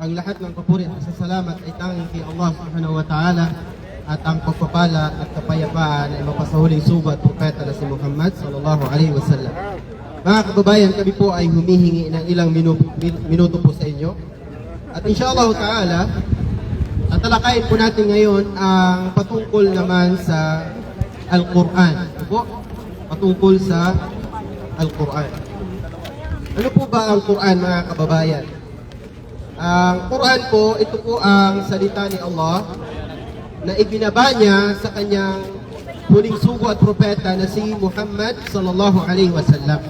ang lahat ng papuri at salamat ay tanging kay Allah subhanahu wa ta'ala at ang pagpapala at kapayapaan ay mapasahuling sugo at propeta na si Muhammad sallallahu alaihi wasallam. Mga kababayan, kami po ay humihingi ng ilang minuto, minuto po sa inyo. At inshallah ta'ala, tatalakayin po natin ngayon ang patungkol naman sa Al-Quran. Ano po? Patungkol sa Al-Quran. Ano po ba ang Quran mga kababayan? Ang Quran po, ito po ang salita ni Allah na ibinaba niya sa kanyang huling sugo at propeta na si Muhammad sallallahu alaihi wasallam.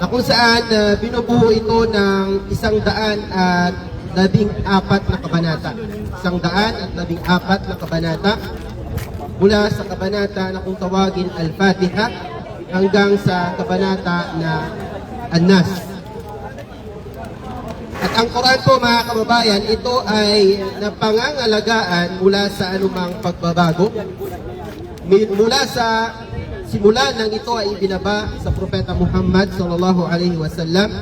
Na kung saan uh, binubuo ito ng isang daan at labing apat na kabanata. Isang daan at labing apat na kabanata mula sa kabanata na kung tawagin Al-Fatiha hanggang sa kabanata na An-Nas. Ang Quran po mga kababayan, ito ay napangangalagaan mula sa anumang pagbabago. Mula sa simula nang ito ay ibinaba sa Propeta Muhammad sallallahu alaihi wasallam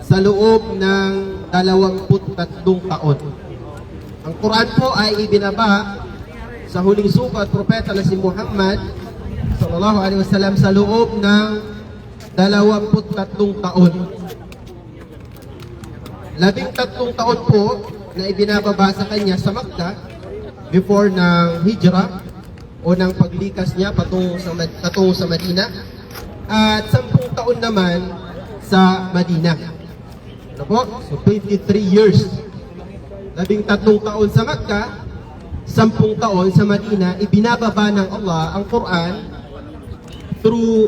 sa loob ng 23 taon. Ang Quran po ay ibinaba sa huling suko at propeta na si Muhammad sallallahu alaihi wasallam sa loob ng 23 taon. Labing tatlong taon po na ibinababa sa kanya sa Makkah before ng hijrah o ng paglikas niya patungo sa, patungo sa Madina at sampung taon naman sa Madina. Ano po? So 23 years. Labing tatlong taon sa Makkah, sampung taon sa Madina, ibinababa ng Allah ang Quran through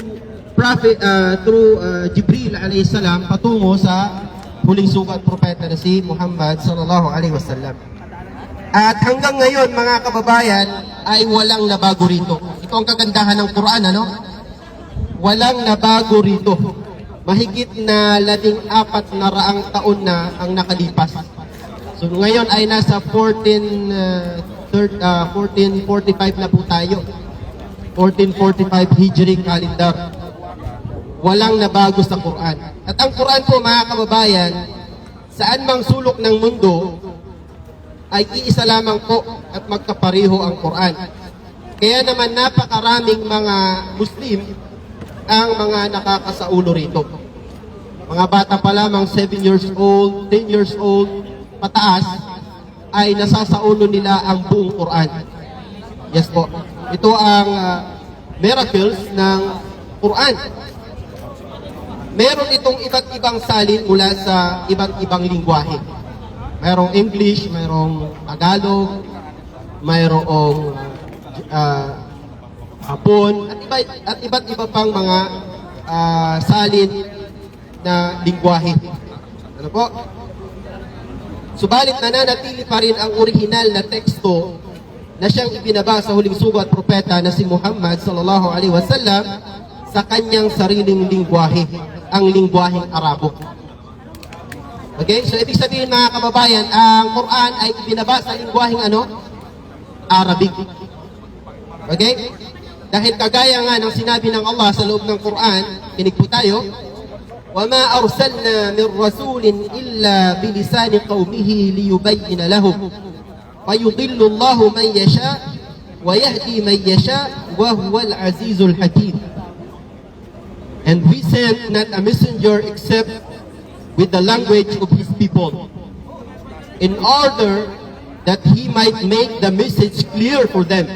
prophet uh, through uh, Jibril alayhi salam patungo sa huling sukat propeta na si Muhammad sallallahu alaihi wasallam. At hanggang ngayon mga kababayan ay walang nabago rito. Ito ang kagandahan ng Quran ano? Walang nabago rito. Mahigit na labing apat na raang taon na ang nakalipas. So ngayon ay nasa 14 uh, third, uh, 1445 na po tayo. 1445 Hijri calendar. Walang nabago sa Quran. At ang Quran po mga kababayan, saan mang sulok ng mundo, ay iisa lamang po at magkapariho ang Quran. Kaya naman napakaraming mga Muslim ang mga nakakasaulo rito. Mga bata pa lamang 7 years old, 10 years old, pataas, ay nasasaulo nila ang buong Quran. Yes po. Ito ang ah, miracles ng Quran. Meron itong iba't ibang salin mula sa iba't ibang lingwahe. Mayroong English, mayroong Tagalog, mayroong ah, Hapon, at, iba, at iba't iba pang mga ah, salin na lingwahe. Ano po? Subalit nananatili pa rin ang orihinal na teksto na siyang ibinaba sa huling sugo at propeta na si Muhammad sallallahu alaihi wasallam sa kanyang sariling lingwahe, ang lingwaheng Arabo. Okay? So ibig sabihin mga kababayan, ang Quran ay ibinaba sa lingwaheng ano? Arabic. Okay? Dahil kagaya nga ng sinabi ng Allah sa loob ng Quran, kinig po tayo, وما أرسلنا من رسول إلا بلسان قومه ليبين لهم فيضل الله من يشاء ويهدي من يشاء وهو العزيز الحكيم And we sent not a messenger except with the language of his people in order that he might make the message clear for them.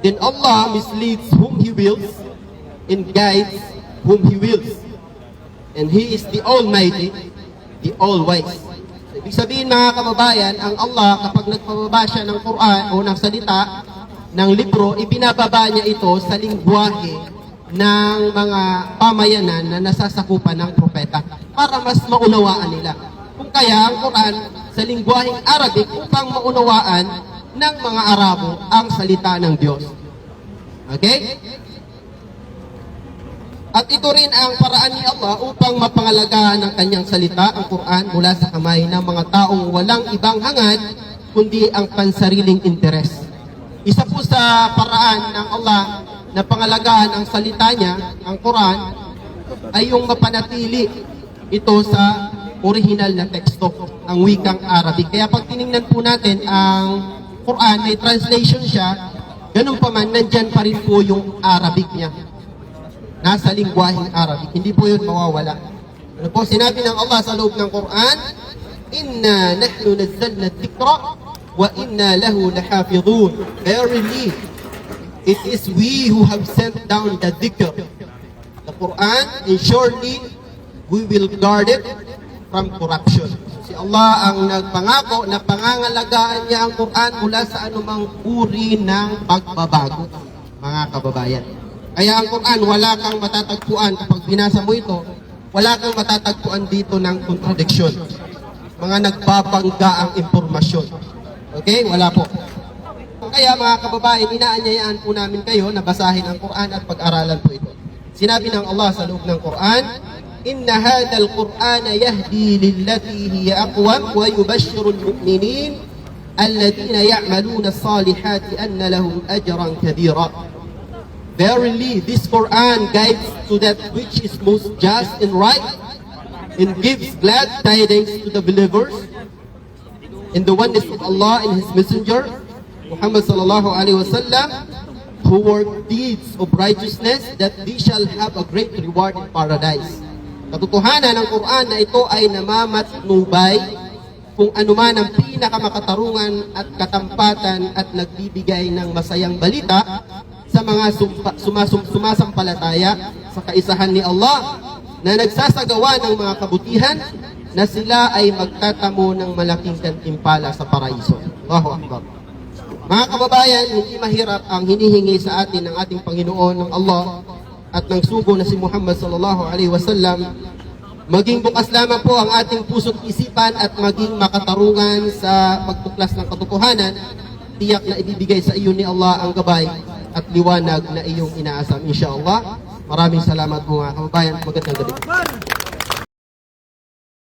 Then Allah misleads whom he wills and guides whom he wills. And He is the Almighty, the All-Wise. So, ibig sabihin mga kababayan, ang Allah kapag nagpababa siya ng Quran o ng salita, ng libro, ibinababa niya ito sa lingwahe ng mga pamayanan na nasasakupan ng propeta para mas maunawaan nila. Kung kaya ang Quran sa lingwaheng Arabic upang maunawaan ng mga Arabo ang salita ng Diyos. Okay? At ito rin ang paraan ni Allah upang mapangalagaan ng kanyang salita, ang Quran, mula sa kamay ng mga taong walang ibang hangad, kundi ang pansariling interes. Isa po sa paraan ng Allah na pangalagaan ang salita niya, ang Quran, ay yung mapanatili ito sa original na teksto, ang wikang Arabic. Kaya pag tiningnan po natin ang Quran, may translation siya, ganun pa man, nandyan pa rin po yung Arabic niya. Nasa lingwaheng Arabic. Hindi po yun mawawala. Ano po, sinabi ng Allah sa loob ng Quran, Inna nahnu nazzalna dhikra wa inna lahu lahafidhun. Verily, it is we who have sent down the dhikr, the Quran, and surely we will guard it from corruption. Si Allah ang nagpangako na pangangalagaan niya ang Quran mula sa anumang uri ng pagbabago, mga kababayan. Kaya ang Quran, wala kang matatagpuan kapag binasa mo ito, wala kang matatagpuan dito ng contradiction. Mga nagbabangga ang impormasyon. Okay? Wala po. Kaya mga kababayan, inaanyayaan po namin kayo na basahin ang Quran at pag-aralan po ito. Sinabi ng Allah sa loob ng Quran, Inna hadha al-Qur'ana yahdi lillati hiya aqwam wa yubashshiru al-mu'minin alladhina ya'maluna as-salihati anna lahum ajran kabira. Verily, this Quran guides to that which is most just and right and gives glad tidings to the believers in the oneness of Allah and His Messenger, Muhammad sallallahu alaihi wasallam, who work deeds of righteousness, that they shall have a great reward in paradise. Katotohanan ng Quran na ito ay namamatnubay kung anuman ang pinakamakatarungan at katampatan at nagbibigay ng masayang balita sa mga sumpa, sumasum, sumasampalataya sa kaisahan ni Allah na nagsasagawa ng mga kabutihan na sila ay magtatamo ng malaking gantimpala sa paraiso. Allahu Akbar. Mga kababayan, hindi mahirap ang hinihingi sa atin ng ating Panginoon ng Allah at ng sugo na si Muhammad sallallahu alaihi wasallam. Maging bukas lamang po ang ating puso't isipan at maging makatarungan sa pagtuklas ng katotohanan. Tiyak na ibibigay sa iyo ni Allah ang gabay at liwanag na iyong inaasam insyaAllah. Maraming salamat po mga kababayan. Magandang gabi.